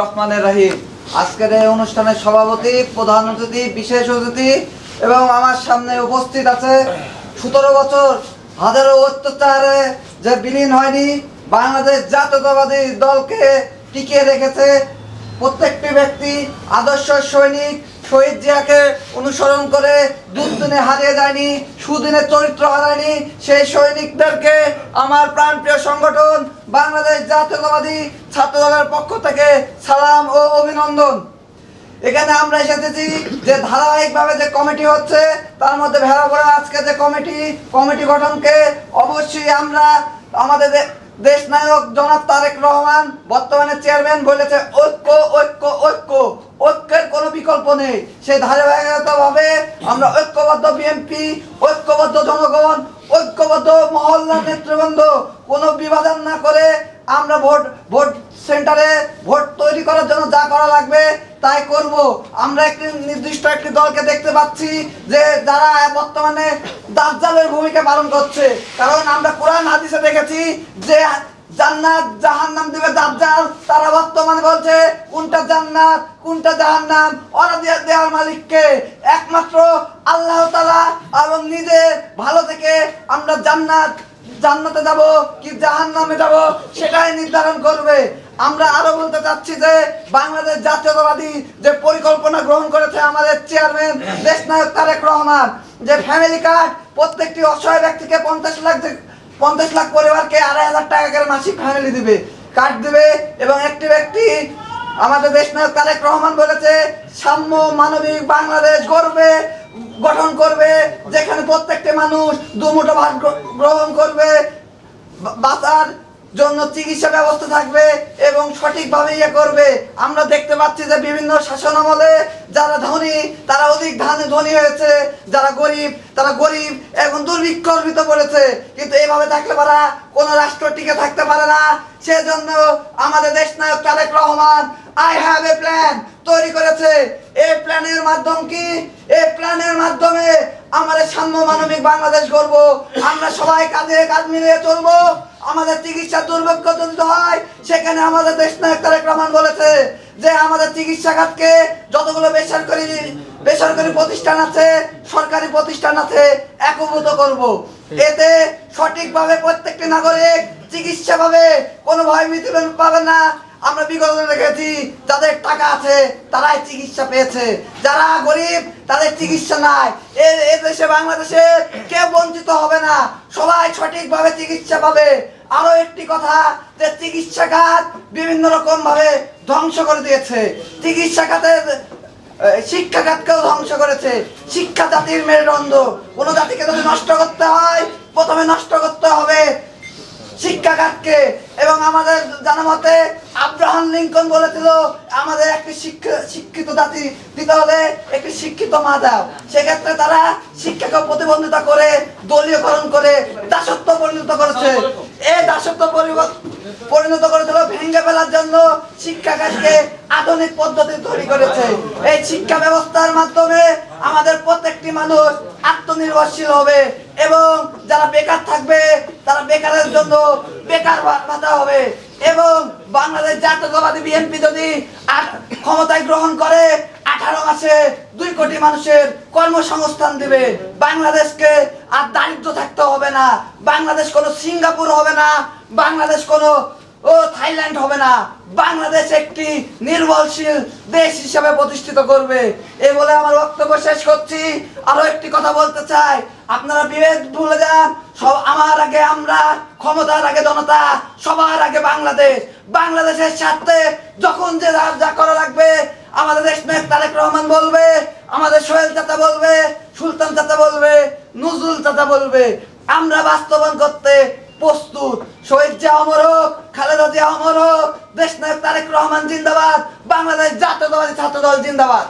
রহমানির আজকের এই অনুষ্ঠানের সভাপতি, প্রধান বিশেষ এবং আমার সামনে উপস্থিত আছে সতেরো বছর হাজারো অত্যাচারে যে বিলীন হয়নি বাংলাদেশ জাতীয়তাবাদী দলকে টিকিয়ে রেখেছে প্রত্যেকটি ব্যক্তি, আদর্শ সৈনিক শহীদ জিয়াকে অনুসরণ করে দুদিনে হারিয়ে যায়নি, সুদিনে চরিত্র হারায়নি, সেই সৈনিকদেরকে আমার প্রাণপ্রিয় সংগঠন বাংলাদেশ জাতীয়তাবাদী ছাত্র দলের পক্ষ থেকে সালাম ও অভিনন্দন। এখানে আমরা এসেছি যে ধারাবাহিকভাবে যে কমিটি হচ্ছে, তার মধ্যে ভেড়া পড়া আজকে যে কমিটি কমিটি গঠনকে অবশ্যই আমরা আমাদের দেশ নায়ক জনাব তারেক রহমান বর্তমানে চেয়ারম্যান বলেছে, ঐক্য ঐক্য ঐক্য। ঐক্যের কোনো বিকল্প নেই। সেই ধারাবাহিকতাভাবে আমরা ঐক্যবদ্ধ বিএনপি ঐক্যবদ্ধ জনগণ, ঐক্যবদ্ধ মহল্লা নেতৃবৃন্দ, কোনো বিভাজন না করে আমরা ভোট ভোট সেন্টারে ভোট তৈরি করার জন্য যা করা লাগবে তাই করব। আমরা একটি নির্দিষ্ট একটি দলকে দেখতে পাচ্ছি যে যারা বর্তমানে দাজ্জালের ভূমিকা পালন করছে। কারণ আমরা কোরআন হাদিসে দেখেছি যে জান্নাত, জাহান্নাম দিবে দাজ্জাল। তারা বর্তমানে বলছে, কোনটা জান্নাত, কোনটা জাহান্নাম? ওরা দিয়ে দেওয়ার মালিককে একমাত্র আল্লাহ তাআলা এবং নিজে ভালো থেকে আমরা জান্নাত, জান্নাতে যাব কি জাহান্নামে যাব সেটাই নির্ধারণ করবে। আমরা আরও বলতে চাচ্ছি যে, বাংলাদেশ জাতীয়তাবাদী যে পরিকল্পনা গ্রহণ করেছে আমাদের চেয়ারম্যান দেশ দেশনায়ক তারেক রহমান, যে ফ্যামিলি কার্ড প্রত্যেকটি অসহায় ব্যক্তিকে পঞ্চাশ লাখ পঞ্চাশ লাখ পরিবারকে আড়াই হাজার টাকা করে মাসিক ফ্যামিলি দিবে কার্ড দিবে এবং একটি ব্যক্তি আমাদের দেশ নায়ক তারেক রহমান বলেছে, সাম্য মানবিক বাংলাদেশ গর্বে গঠন করবে, যেখানে প্রত্যেকটি মানুষ দুমুঠো ভাত গ্র- গ্রহণ করবে বাঁচার জন্য চিকিৎসা ব্যবস্থা থাকবে এবং সঠিকভাবে ইয়ে করবে। আমরা দেখতে পাচ্ছি যে বিভিন্ন শাসন আমলে যারা ধনী, তারা অধিক ধানে ধনী হয়েছে। যারা গরিব, তারা গরিব এখন দুর্ভিক্ষর ভিতর পড়েছে কিন্তু এভাবে থাকলে পারা কোনো রাষ্ট্র টিকে থাকতে পারে না। সেজন্য আমাদের দেশ নায়ক Tarique Rahman I have a plan তৈরি করেছে। এই প্ল্যানের মাধ্যম কি? এই প্ল্যানের মাধ্যমে আমাদের সাম্য মানবিক বাংলাদেশ গড়ব। আমরা সবাই কাঁধে কাঁধ মিলিয়ে চলবো। আমাদের চিকিৎসা দুর্ভাগ্য যদি হয়, সেখানে আমাদের দেশ নায়ক তারেক রহমান বলেছে যে আমাদের চিকিৎসা খাতকে যতগুলো বেসরকারি বেসরকারি প্রতিষ্ঠান আছে, সরকারি প্রতিষ্ঠান আছে, একভূত করব। এতে সঠিকভাবে প্রত্যেকটি নাগরিক চিকিৎসা পাবে কোনো ভয় ভীতি পাবে না। আমরা বিগত দেখেছি, যাদের টাকা আছে, তারাই চিকিৎসা পেয়েছে। যারা গরিব, তাদের চিকিৎসা নাই। এ দেশে, বাংলাদেশে কেউ বঞ্চিত হবে না। সবাই সঠিকভাবে চিকিৎসা পাবে। আরও একটি কথা যে চিকিৎসা খাত বিভিন্ন রকম ভাবে ধ্বংস করে দিয়েছে। চিকিৎসা খাতের শিক্ষা খাতকেও ধ্বংস করেছে। শিক্ষা জাতির মেরুদণ্ড। কোনো জাতিকে যদি নষ্ট করতে হয়, প্রথমে নষ্ট করতে হবে শিক্ষা খাতকে। এবং আমাদের জানা মতে আব্রাহাম লিঙ্কন বলেছিল, আমাদের একটি শিক্ষা, শিক্ষিত জাতি দিতে হলে একটি শিক্ষিত মা দাও। সেক্ষেত্রে তারা শিক্ষাকে প্রতিবন্ধিতা করে, দলীয়করণ করে, দাসত্ব পরিণত করেছে। এই দাসত্ব পরিণত করেছিল ভেঙে ফেলার জন্য শিক্ষা কাজকে আধুনিক পদ্ধতি তৈরি করেছে। এই শিক্ষা ব্যবস্থার মাধ্যমে আমাদের প্রত্যেকটি মানুষ আত্মনির্ভরশীল হবে এবং যারা বেকার থাকবে, তারা বেকারের জন্য বেকার ভাতা হবে এবং বাংলাদেশ জাতীয়তাবাদী বিএনপি যদি ক্ষমতায় গ্রহণ করে, আঠারো মাসে দুই কোটি মানুষের কর্মসংস্থান দিবে। বাংলাদেশকে আর দারিদ্র থাকতে হবে না। বাংলাদেশ কোনো সিঙ্গাপুর হবে না। বাংলাদেশ কোনো ও থাইল্যান্ড হবে না। বাংলাদেশ একটি নির্ভরশীল দেশ হিসাবে প্রতিষ্ঠিত করবে। এই বলে আমার বক্তব্য শেষ করছি। আরও একটি কথা বলতে চাই। আপনারা বিভেদ ভুলে যান। সব আমার আগে আমরা, ক্ষমতার আগে জনতা, সবার আগে বাংলাদেশ। বাংলাদেশের স্বার্থে যখন যে যা যা করা লাগবে, আমাদের দেশ নায়ক তারেক রহমান বলবে, আমাদের সোহেল চাচা বলবে, সুলতান চাচা বলবে, নজরুল চাচা বলবে। আমরা বাস্তবায়ন করতে প্রস্তুত। শহীদ জিয়া অমর হোক অমর হোক দেশ নায়ক তারেক রহমান জিন্দাবাদ বাংলাদেশ জাতীয়তাবাদী ছাত্র দল জিন্দাবাদ।